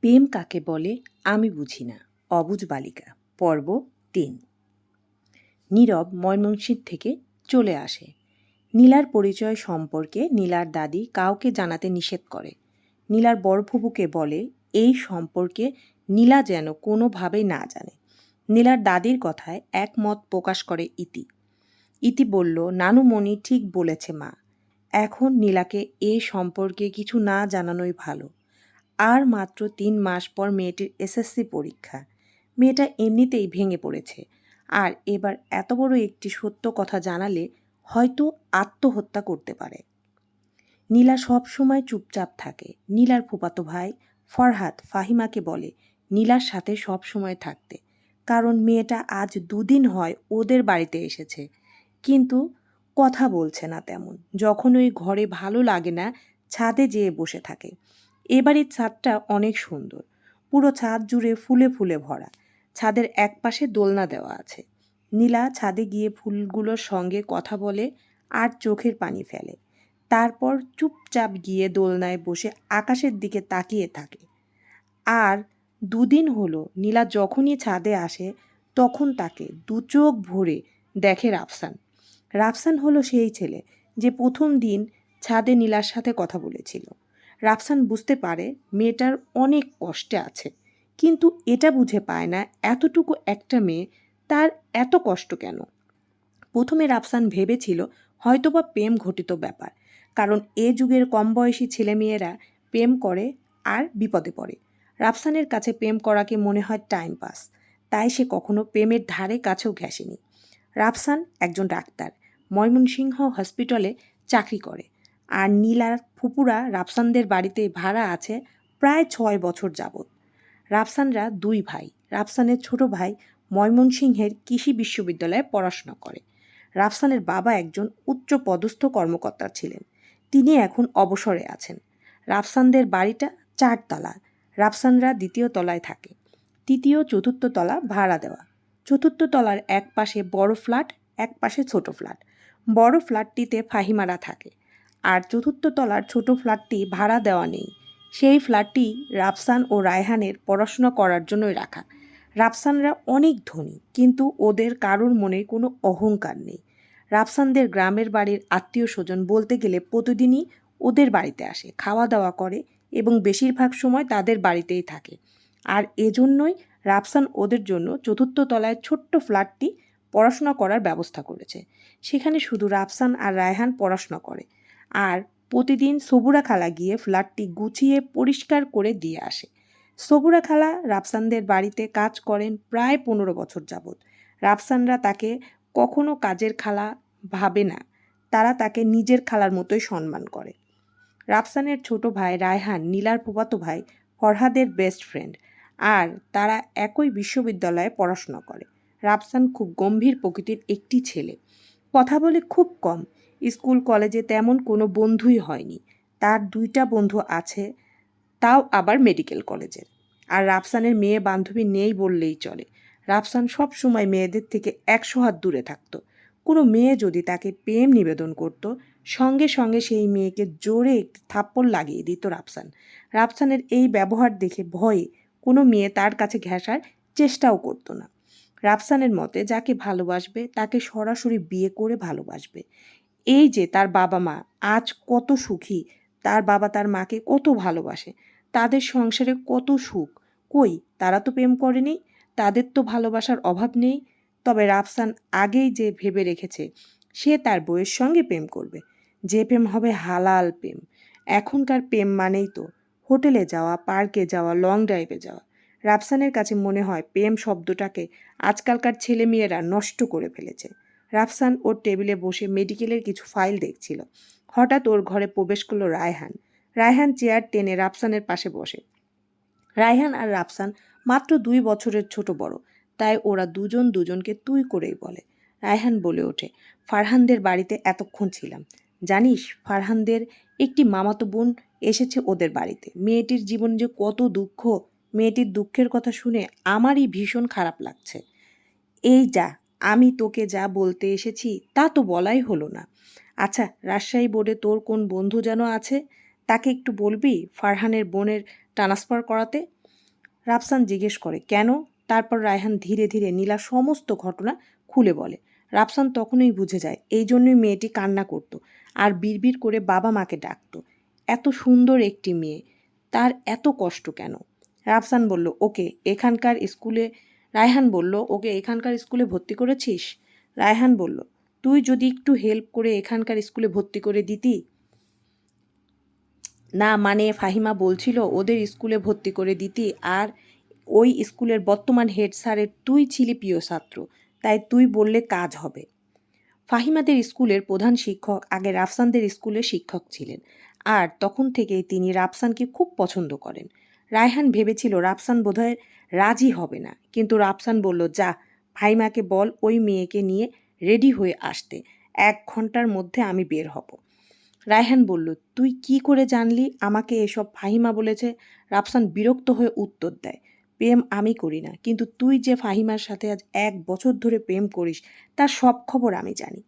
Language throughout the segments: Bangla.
প্রেম কাকে বলে আমি বুঝি না। অবুঝ বালিকা। পর্ব তিন। নীরব ময়মনসিদ থেকে চলে আসে। নীলার পরিচয় সম্পর্কে নীলার দাদি কাউকে জানাতে নিষেধ করে। নীলার বড় বলে, এই সম্পর্কে নীলা যেন কোনোভাবেই না জানে। নীলার দাদির কথায় একমত প্রকাশ করে ইতি। ইতি বলল, নানুমণি ঠিক বলেছে মা। এখন নীলাকে এ সম্পর্কে কিছু না জানানোই ভালো। আর মাত্র তিন মাস পর মেয়েটির এসএসসি পরীক্ষা। মেয়েটা এমনিতেই ভেঙে পড়েছে। আর এবার এত বড় একটি সত্য কথা জানালে হয়তো আত্মহত্যা করতে পারে। নীলা সব সময় চুপচাপ থাকে। নীলার ফুপাতো ভাই ফরহাদ ফাহিমাকে বলে, নীলার সাথে সব সময় থাকতে। কারণ মেয়েটা আজ দুদিন হয় ওদের বাড়িতে এসেছে। কিন্তু কথা বলছে না তেমন। যখন ওই ঘরে ভালো লাগে না, ছাদে যেয়ে বসে থাকে। এবারের ছাদটা অনেক সুন্দর। পুরো ছাদ জুড়ে ফুলে ফুলে ভরা। ছাদের এক পাশে দোলনা দেওয়া আছে। নীলা ছাদে গিয়ে ফুলগুলোর সঙ্গে কথা বলে আর চোখের পানি ফেলে। তারপর চুপচাপ গিয়ে দোলনায় বসে আকাশের দিকে তাকিয়ে থাকে। আর দুদিন হলো নীলা যখনই ছাদে আসে, তখন তাকে দু চোখ ভরে দেখে রাফসান। রাফসান হলো সেই ছেলে যে প্রথম দিন ছাদে নীলার সাথে কথা বলেছিল। রাফসান বুঝতে পারে মেয়েটার অনেক কষ্টে আছে, কিন্তু এটা বুঝে পায় না এতটুকু একটা মেয়ে তার এত কষ্ট কেন? প্রথমে রাফসান ভেবেছিল হয়তোবা প্রেম ঘটিত ব্যাপার, কারণ এ যুগের কম বয়সী ছেলেমেয়েরা প্রেম করে আর বিপদে পড়ে। রাফসানের কাছে প্রেম করাকে মনে হয় টাইম পাস, তাই সে কখনো প্রেমের ধারে কাছেও ঘেঁষেনি। রাফসান একজন ডাক্তার, ময়মনসিংহ হসপিটালে চাকরি করে। আর নীলার ফুপুরা রাফসানদের বাড়িতে ভাড়া আছে প্রায় ছয় বছর যাবৎ। রাফসানরা দুই ভাই। রাফসানের ছোট ভাই ময়মনসিংহের কৃষি বিশ্ববিদ্যালয়ে পড়াশোনা করে। রাফসানের বাবা একজন উচ্চ পদস্থ কর্মকর্তা ছিলেন। তিনি এখন অবসরে আছেন। রাফসানদের বাড়িটা চারতলা। রাফসানরা দ্বিতীয় তলায় থাকে। তৃতীয়, চতুর্থ তলা ভাড়া দেওয়া। চতুর্থ তলার এক পাশে বড় ফ্ল্যাট এক পাশে ছোট ফ্ল্যাট। বড় ফ্ল্যাটটিতে ফাহিমারা থাকে। আর চতুর্থ তলার ছোট ফ্ল্যাটটি ভাড়া দেওয়া নেই। সেই ফ্ল্যাটটি রাফসান ও রায়হানের পড়াশোনা করার জন্যই রাখা। রাফসানরা অনেক ধনী, কিন্তু ওদের কারোর মনে কোনো অহংকার নেই। রাফসানদের গ্রামের বাড়ির আত্মীয় স্বজন বলতে গেলে প্রতিদিনই ওদের বাড়িতে আসে খাওয়া দাওয়া করে এবং বেশিরভাগ সময় তাদের বাড়িতেই থাকে। আর এজন্যই রাফসান ওদের জন্য চতুর্থ তলায় ছোট্ট ফ্ল্যাটটি পড়াশোনা করার ব্যবস্থা করেছে। সেখানে শুধু রাফসান আর রায়হান পড়াশোনা করে। আর প্রতিদিন সবুরা খালা গিয়ে ফ্ল্যাটটি গুছিয়ে পরিষ্কার করে দিয়ে আসে। সবুরা খালা রাফসানদের বাড়িতে কাজ করেন প্রায় পনেরো বছর যাবৎ। রাফসানরা তাকে কখনো কাজের খালা ভাবে না। তারা তাকে নিজের খালার মতোই সম্মান করে। রাফসানের ছোট ভাই রায়হান, নীলার ফুপাতো ভাই ফরহাদের বেস্ট ফ্রেন্ড আর তারা একই বিশ্ববিদ্যালয়ে পড়াশোনা করে। রাফসান খুব গম্ভীর প্রকৃতির একটি ছেলে। কথা বলে খুব কম। স্কুল কলেজে তেমন কোনো বন্ধুই হয়নি। তার দুইটা বন্ধু আছে, তাও আবার মেডিকেল কলেজের আর রাফসানের মেয়ে বান্ধবী নেই বললেই চলে। রাফসান সব সময় মেয়েদের থেকে একশো হাত দূরে থাকতো। কোনো মেয়ে যদি তাকে প্রেম নিবেদন করত, সঙ্গে সঙ্গে সেই মেয়েকে জোরে একটি থাপ্পড় লাগিয়ে দিত রাফসান। রাফসানের এই ব্যবহার দেখে ভয়ে কোনো মেয়ে তার কাছে ঘেঁষার চেষ্টাও করতো না। রাফসানের মতে, যাকে ভালোবাসবে, তাকে সরাসরি বিয়ে করে ভালোবাসবে। এই যে তার বাবা মা, আজ কত সুখী। তার বাবা তার মাকে কত ভালোবাসে। তাদের সংসারে কত সুখ। কই, তারা তো প্রেম করেনি। তাদের তো ভালোবাসার অভাব নেই। তবে রাফসান আগেই যে ভেবে রেখেছে, সে তার বইয়ের সঙ্গে প্রেম করবে। যে প্রেম হবে হালাল প্রেম। এখনকার প্রেম মানেই তো হোটেলে যাওয়া, পার্কে যাওয়া লং ড্রাইভে যাওয়া। রাফসানের কাছে মনে হয় প্রেম শব্দটাকে আজকালকার ছেলেমেয়েরা নষ্ট করে ফেলেছে। রাফসান ওর টেবিলে বসে মেডিকেলের কিছু ফাইল দেখছিল। হঠাৎ ওর ঘরে প্রবেশ করল রায়হান। রায়হান চেয়ার টেনে রাফসানের পাশে বসে। রায়হান আর রাফসান মাত্র দুই বছরের ছোট বড়, তাই ওরা দুজন দুজনকে তুই করেই বলে। রায়হান বলে ওঠে, ফারহানদের বাড়িতে এতক্ষণ ছিলাম। জানিস, ফারহানদের একটি মামাতো বোন এসেছে ওদের বাড়িতে। মেয়েটির জীবন যে কত দুঃখ, মেয়েটির দুঃখের কথা শুনে আমারই ভীষণ খারাপ লাগছে। এই যা আমি তোকে যা বলতে এসেছি তা তো বলাই হলো না। আচ্ছা রাজশাহী বোর্ডে তোর কোন বন্ধু যেন আছে, তাকে একটু বলবি ফারহানের বোনের ট্রান্সফার করাতে? রাফসান জিজ্ঞেস করে, কেন? তারপর রায়হান ধীরে ধীরে নীলা সমস্ত ঘটনা খুলে বলে। রাফসান তখনই বুঝে যায়, এই জন্যই মেয়েটি কান্না করতো আর বিড়বিড় করে বাবা মাকে ডাকতো। এত সুন্দর একটি মেয়ে, তার এত কষ্ট কেন? রাফসান বলল, ওকে, এখানকার স্কুলে রায়হান বলল, ওকে এখানকার স্কুলে ভর্তি করেছিস? রায়হান বলল, তুই যদি একটু হেল্প করে এখানকার স্কুলে ভর্তি করে দিতি? না মানে ফাহিমা বলছিল ওদের স্কুলে ভর্তি করে দিতি, আর ওই স্কুলের বর্তমান হেড স্যারের তুই ছিলি প্রিয় ছাত্র, তাই তুই বললে কাজ হবে। ফাহিমাদের স্কুলের প্রধান শিক্ষক আগে রাফসানদের স্কুলের শিক্ষক ছিলেন, আর তখন থেকেই তিনি রাফসানকে খুব পছন্দ করেন। রায়হান ভেবেছিল রাফসান বোধহয় রাজি হবে না। কিন্তু রাফসান বলল, যা ফাহিমাকে বল, ওই মেয়েকে নিয়ে রেডি হয়ে আসতে। এক ঘণ্টার মধ্যে আমি বের হব। রায়হান বলল, তুই কি করে জানলি? আমাকে এসব ফাহিমা বলেছে। রাফসান বিরক্ত হয়ে উত্তর দেয়, প্রেম আমি করি না, কিন্তু তুই যে ফাহিমার সাথে আজ এক বছর ধরে প্রেম করিস, তার সব খবর আমি জানি।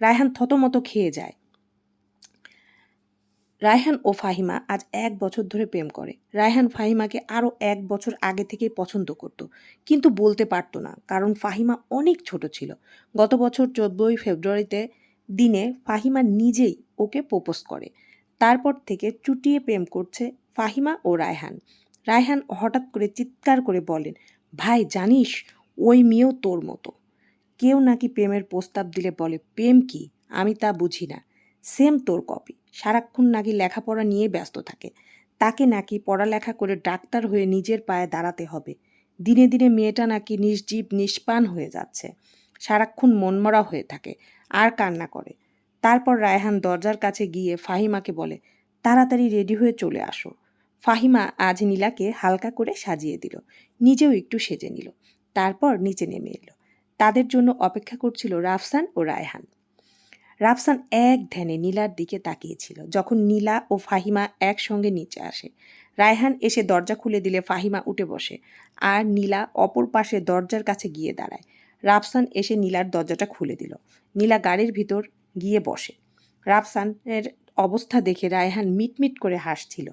রায়হান থতমত খেয়ে যায়। রায়হান ও ফাহিমা আজ এক বছর ধরে প্রেম করে। রায়হান ফাহিমাকে আরও এক বছর আগে থেকেই পছন্দ করত, কিন্তু বলতে পারতো না, কারণ ফাহিমা অনেক ছোট ছিল। গত বছর চোদ্দোই ফেব্রুয়ারিতে দিনে ফাহিমা নিজেই ওকে প্রপোজ করে। তারপর থেকে চুটিয়ে প্রেম করছে ফাহিমা ও রায়হান। রায়হান হঠাৎ করে চিৎকার করে বলেন, ভাই, জানিস, ওই মেয়েও তোর মতো। কেউ নাকি প্রেমের প্রস্তাব দিলে বলে, প্রেম কি? আমি তা বুঝি না। সেম তোর কপি। সারাক্ষণ নাকি লেখাপড়া নিয়ে ব্যস্ত থাকে। তাকে নাকি পড়ালেখা করে ডাক্তার হয়ে নিজের পায়ে দাঁড়াতে হবে। দিনে দিনে মেয়েটা নাকি নির্জীব নিষ্পান হয়ে যাচ্ছে। সারাক্ষণ মনমরা হয়ে থাকে, আর কান্না করে। তারপর রায়হান দরজার কাছে গিয়ে ফাহিমাকে বলে, তাড়াতাড়ি রেডি হয়ে চলে আসো। ফাহিমা আজ নীলাকে হালকা করে সাজিয়ে দিল, নিজেও একটু সেজে নিল, তারপর নিচে নেমে এলো। তাদের জন্য অপেক্ষা করছিল রাফসান ও রায়হান। রাফসান এক ধ্যানে নীলার দিকে তাকিয়েছিল, যখন নীলা ও ফাহিমা একসঙ্গে নিচে আসে। রায়হান এসে দরজা খুলে দিলে ফাহিমা উঠে বসে আর নীলা অপর পাশে দরজার কাছে গিয়ে দাঁড়ায়। রাফসান এসে নীলার দরজাটা খুলে দিল। নীলা গাড়ির ভিতর গিয়ে বসে। রাফসানের অবস্থা দেখে রায়হান মিটমিট করে হাসছিল।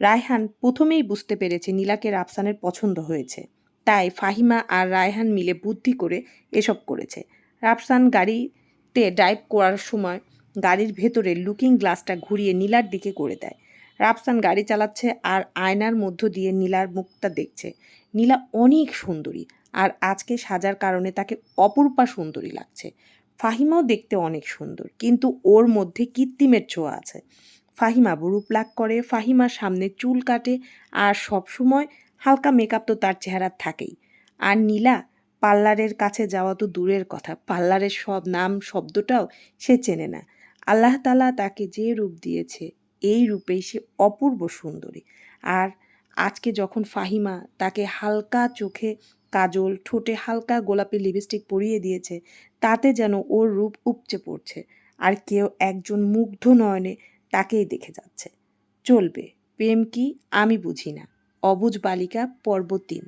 রায়হান প্রথমেই বুঝতে পেরেছে নীলাকে রাফসানের পছন্দ হয়েছে। তাই ফাহিমা আর রায়হান মিলে বুদ্ধি করে এসব করেছে। রাফসান গাড়িতে ড্রাইভ করার সময় গাড়ির ভেতরে লুকিং গ্লাসটা ঘুরিয়ে নীলার দিকে করে দেয়। রাফসান গাড়ি চালাচ্ছে আর আয়নার মধ্য দিয়ে নীলার মুখটা দেখছে। নীলা অনেক সুন্দরী আর আজকে সাজার কারণে তাকে অপরূপা সুন্দরী লাগছে। ফাহিমাও দেখতে অনেক সুন্দর, কিন্তু ওর মধ্যে কৃত্রিমের ছোঁয়া আছে। ফাহিমা বুড়ু প্লাক করে, ফাহিমার সামনে চুল কাটে আর সবসময় হালকা মেকআপ তো তার চেহারা থাকেই। আর নীলা পার্লারের কাছে যাওয়া তো দূরের কথা। পার্লারের সব নাম, শব্দটাও সে চেনে না। আল্লাহ তালা তাকে যে রূপ দিয়েছে, এই রূপেই সে অপূর্ব সুন্দরী। আর আজকে যখন ফাহিমা তাকে হালকা চোখে কাজল, ঠোঁটে হালকা গোলাপি লিপস্টিক পরিয়ে দিয়েছে, তাতে যেন ওর রূপ উপচে পড়ছে, আর কেউ একজন মুগ্ধ নয়নে তাকেই দেখে যাচ্ছে। চলবে, প্রেম কি আমি বুঝি না। অবুজ বালিকা, পর্ব তিন।